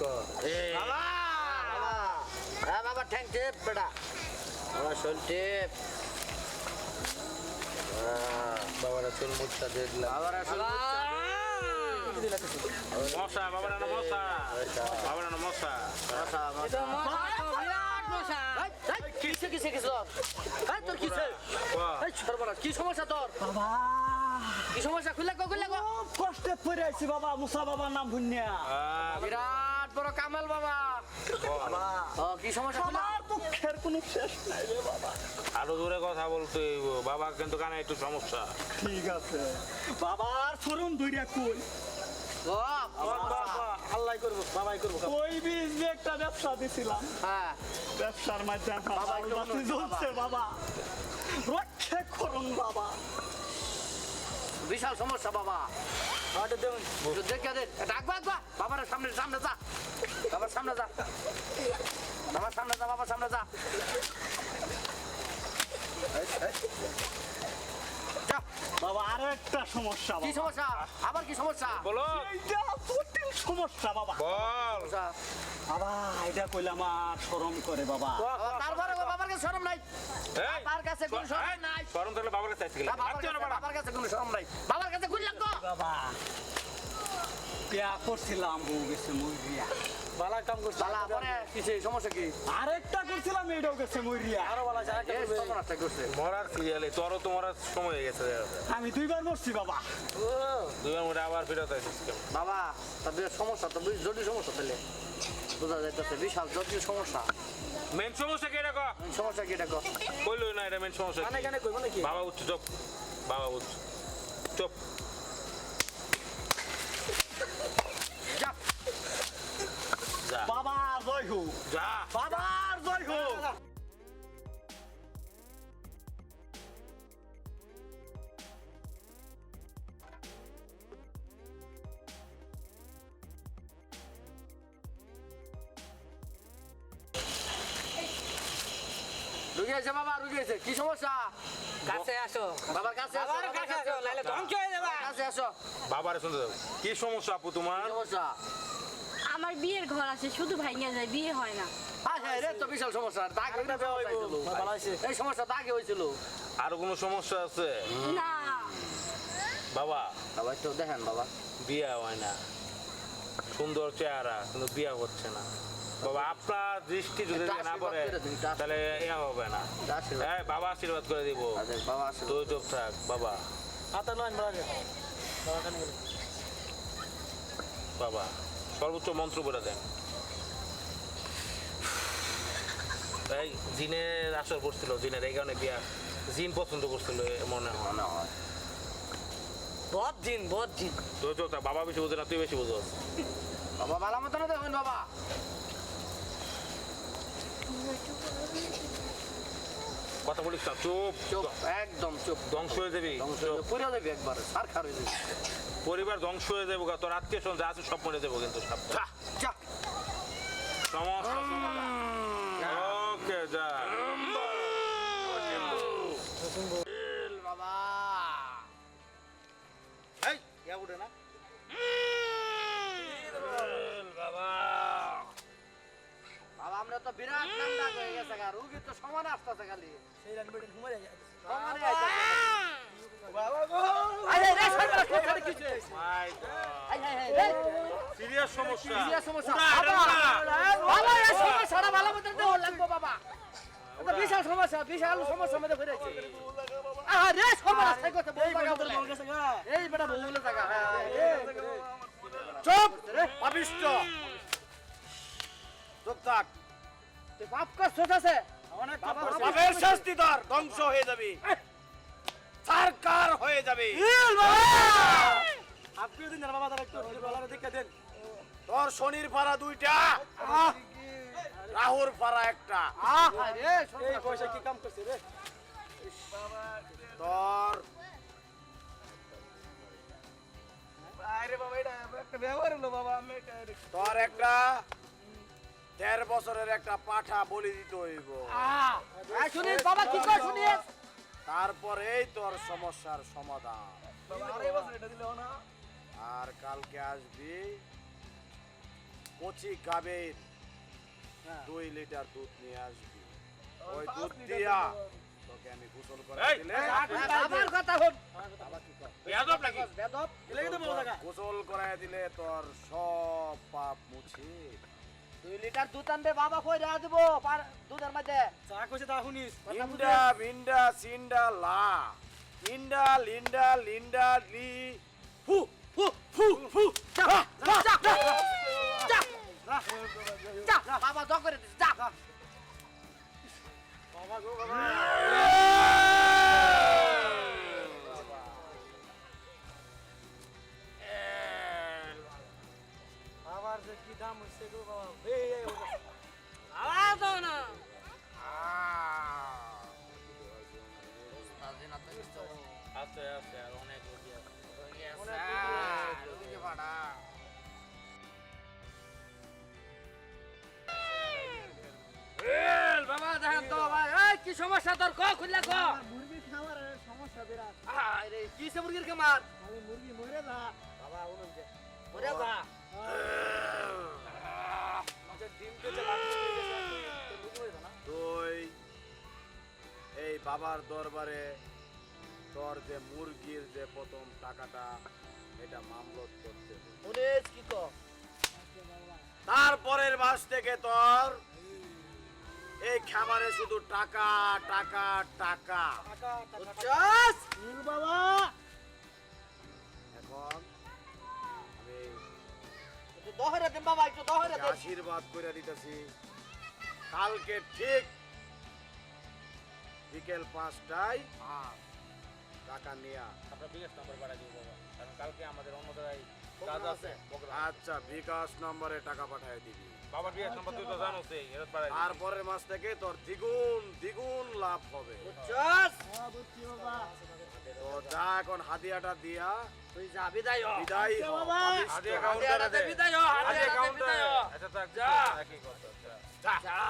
কর বাবা হ্যাঁ বাবা ঠ্যাং টেপ বেটা বাবা শোল টেপ বাবারা চুল মুখটা দেখলাম বাবার আসল মশা বাবা না মশা বাবা না মশা কিসে কিসে কিসে এই তোর কিসে এই সর্বনাশ কি সমস্যা তোর বাবা কি সমস্যা খুলে কো খুলে কো কষ্টে পড়ে আছি বাবা মুসা বাবার নাম ভুনিয়া বিরাট বড় কামাল বাবা। ও কি সমস্যা আমার দুঃখের কোনো শেষ নাই রে বাবা। আরও দূরে কথা বলতে বাবা কিন্তু কানে একটু সমস্যা। ঠিক আছে। বাবার শরম ধইরা কই? আল্লাহ করব বাবাই করব। ওই বীজ দিয়ে একটা ব্যবসা দিছিলাম। হ্যাঁ। ব্যবসার মাধ্যমে বাবা, জ্বলছে বাবা। রক্ষা করুন বাবা। বিশাল সমস্যা বাবা। দেখে ডাকবা বাবার সামনে সামনে যা। বাবার সামনে যা। বাবার সামনে যা বাবার সামনে যা, বাবা আরও একটা সমস্যা কি সমস্যা? আবার কি সমস্যা? বলো। এইটা সমস্যা বাবা। বল। বাবা এটা কইলাম আর শরম করে বাবা। তারপরে বাবার কাছে শরম নাই। বাবার কাছে কোনো শরম নাই। গরম থাকলে বাবার কাছে গেলে। বাবার কাছে কোনো শরম নাই। বাবার কাছে তো বাবা বিয়া করছিলাম বউ গেছে মরিয়া বালা কাম করছে। বালা পরে। কিসে সমস্যা কি? আরেকটা করছিলাম এটাও গেছে মরিয়া। আরও বালা সর্বনাশটা করছে। মরার সিরিয়ালে তোরও তো মরার সময় হয়ে গেছে আমি দুইবার মরছি বাবা। দুইবার মধ্যে আবার ফেরত আসিস বাবা তাদের সমস্যা তো বেশ জটিল সমস্যা তাহলে। বোঝা যাইতেছে বিশাল জটিল সমস্যা। মেন সমস্যা কে রাখো সমস্যা কি এটা কইলো না এটা মেন সমস্যা কানে কি? কানে কইব নাকি? বাবা উঠছে চুপ। বাবা উঠছে। চুপ যা যা বাবা জয় হোক যা। বাবার জয় হোক বাবা কি সমস্যা? কাছে আসো। বাবার কাছে আসো, বাবার বাবার কাছে আসো নাহলে ধ্বংস হয়ে যাবে। কাছে আসো। বাবারে শুনতে দাও কি সমস্যা আপু তোমার? কি সমস্যা? আমার বিয়ের ঘর আছে শুধু ভাইঙ্গা যায় বিয়ে হয় না। হ্যাঁ রে তো বিশাল সমস্যা। দাগ হয়েছিল। বালা আছে এই সমস্যা দাগে হয়েছিল। আর কোনো সমস্যা আছে? না। বাবা। বাবা একটু দেখেন বাবা। বিয়া হয় না। সুন্দর চেহারা কিন্তু বিয়া হচ্ছে না। বাবা আপনার দৃষ্টি যদি না পড়ে তাহলে এ হবে না। হ্যাঁ বাবা আশীর্বাদ করে দিব। আচ্ছা, তুই চুপ থাক বাবা। গেলে বাবা। সর্বোচ্চ মন্ত্র বলে দেন। এই জিনের আসর করছিল জিনের এই কারণে বিয়া জিন পছন্দ করছিল মনে হয়। মনে হয়। বহুত দিন বহুত দিন তুই থাক বাবা বেশি বুঝে না তুই বেশি বুঝো। বাবা ভালো মতো না দেখুন বাবা। কথা বলিস না চুপ। চুপ একদম চুপ। ধ্বংস হয়ে যাবি ধ্বংস হয়ে যাবে, পুড়ে যাবে একবার সার খার হয়ে যাবে। পরিবার ধ্বংস হয়ে যাব তোর আত্মীয় স্বজন যা আছে সব মরে যাব কিন্তু সব। যা যা। সমস্যা ওকে যা। বাবা। এই ইয়া উঠে না? বাবা আমরা তো বিরাট নাম ডাক হয়ে গেছে গা রুগী তো সমান আসতেছে খালি সেই রান বেটে ঘুমাই যায় সমানে আইতাছে। বাবা গো আরে রে সর্বনাশ, তোর কিছু মাই আই, আই, আই, সিরিয়াস সমস্যা serious সমস্যা। বাবা, এই সমস্যাটা ভালো মতো দেওয়া লাগবে, বাবা। বিশাল সমস্যা, বিশাল সমস্যার মধ্যে পড়েছি। আরে, সর্বনাশ, এই কথা বলতে লাগা বল এই বেটা বউলে থাকা, হ্যাঁ, হ্যাঁ। চুপ রে, পাপিষ্ঠ। চুপ থাক। তুই পাপ করছিস আছে? বাবা, পাপের শাস্তি। তোর ধ্বংস হয়ে যাবে। সরকার হয়ে যাবে। আপনিও দিন না বাবা তারা একটু বলার দিকে দেন। তোর শনির পাড়া দুইটা রাহুর পাড়া একটা। এই পয়সা কি কাম করছে রে? তোর আরে বাবা এটা একটা ব্যবহার হলো বাবা আমি তোর একটা দেড় বছরের একটা পাঠা বলি দিতে হইব। বাবা কি কয় শুনিস? তারপরেই তোর সমস্যার সমাধান। আর কালকে আসবি কচি গাবের হ্যাঁ। দুই লিটার দুধ নিয়ে আসবি। ওই দুধ দিয়া তোকে আমি গোসল করে দিলে আমার কথা নাকি? বেদব গোসল করায় দিলে তোর সব পাপ মুছে। দুই লিটার দুধ আনবে বাবা কই রা দেবো? পার- দুধের মধ্যে। চা কইছে তা শুনিস। ইন্ডা মিন্ডা সিন্ডা লা। ইন্ডা লিন্ডা লিন্ডা লি। ফু ফু ফু ফু। যা যা যা যা যা। যা। বাবা জগ করে দিস যা। বাবা গো বাবা। বাবা দেখেন তো ভাই কি সমস্যা তোর ক মুরগি কি মুরগির খামার মুরগি মরে যা এই বাবার দরবারে তোর যে মুরগির যে প্রথম টাকাটা এটা মামলত করতে। কি তারপরের মাস থেকে তোর এই খামারে শুধু টাকা টাকা টাকা। বাবা! এখন আমি আশীর্বাদ করে দিতেছি কালকে ঠিক বিকেল পাঁচটায় টাকা নিয়া। আপনার বিকাশ নাম্বার পাঠিয়ে দিব বাবা। কারণ কালকে আমাদের অন্য জায়গায় কাজ আছে? আচ্ছা বিকাশ নম্বরে টাকা পাঠিয়ে দিবি। বাবার বিকাশ নাম্বার তুই তো জানো সেই এর পাঠাই দিবি। তারপরের মাস থেকে তোর দ্বিগুণ দ্বিগুণ লাভ হবে। বুঝছস? হ্যাঁ বুঝছি বাবা। তো যা এখন হাদিয়াটা দিয়া তুই যা বিদায় হ। বিদায় হ। বাবা। পালিশ কাউন্টারে দে। বিদায় হ, হাতে কাউন্টারে আচ্ছা থাক যা। কথা আচ্ছা যা।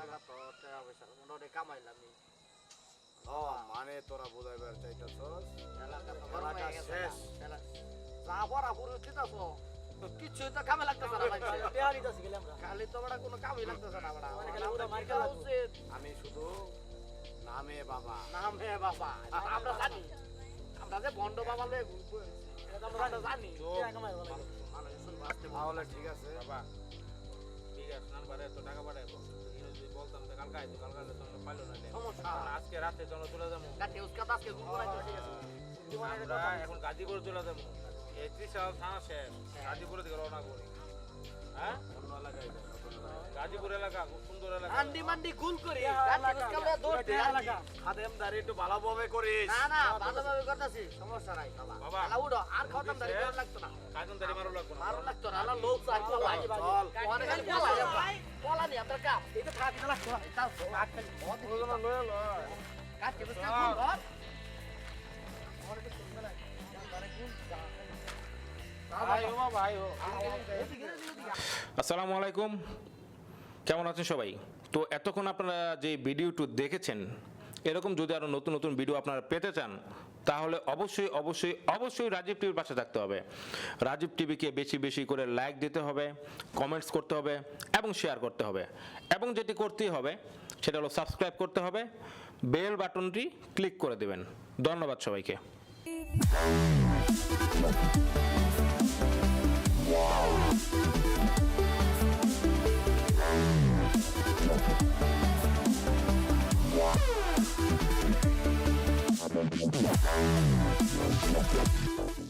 কি আইতে কামাই লাগা তো টাকা পয়সা মোটামুটি কামাইলাম মানে তোরা বুঝাইবার চাইতাছস এলাকা শেষ। যা বড়া পুরো চিতাছ কিছু তো কামে লাগতেছে না খালি তো বড়া কোনো কামই লাগতেছে না আমি শুধু নামে বাবা নাম বাবা আমরা জানি আমরা যে বন্ড বাবা জানি। তাহলে ঠিক আছে বাবা বিকাশ নাম্বারে তো টাকা পাঠাইবো বলতাম তো কালকে আইতো কালকে আইতো আমরা পাইলো না সমস্যা আজকে রাতে চলো চলে যাব গাটি উস্কা আজকে ঘুরবো না ঠিক আছে আমরা এখন গাজীপুর চলে যাব এই ত্রিশাল থানা শেষ গাজীপুর থেকে রওনা করি হ্যাঁ অন্য এলাকায় যাই, নতুন এলাকায়। গাজীপুর এলাকা খুব সুন্দর এলাকা আন্ডি মান্ডি গুল করি টেহা গাটি উস্কা লয়ে দৌড় টেহা দেয় এলাকা। খাদেমদারি একটু ভালোভাবে করিস না না ভালোভাবে করতেছি সমস্যা নাই বাবা বাবা। উড়ো আর খাওয়াতাম দাঁড়ি বুঝছে? ভালো লাগতো না কাজন মারো লাগবো না মারো লাগতো না লোক চাই পলাই চল অনেক খালি পলাই আমরা পলা নি আপনার আসসালামু আলাইকুম। কেমন আছেন সবাই? তো এতক্ষণ আপনারা যে ভিডিওটি দেখেছেন, এরকম যদি আরও নতুন নতুন ভিডিও আপনারা পেতে চান তাহলে অবশ্যই অবশ্যই অবশ্যই রাজীব টিভির পাশে থাকতে হবে। রাজীব টিভিকে বেশি বেশি করে লাইক দিতে হবে কমেন্টস করতে হবে এবং শেয়ার করতে হবে। এবং যেটি করতেই হবে, সেটা হলো সাবস্ক্রাইব করতে হবে বেল বাটনটি ক্লিক করে দেবেন। ধন্যবাদ সবাইকে। もうちょっと待って。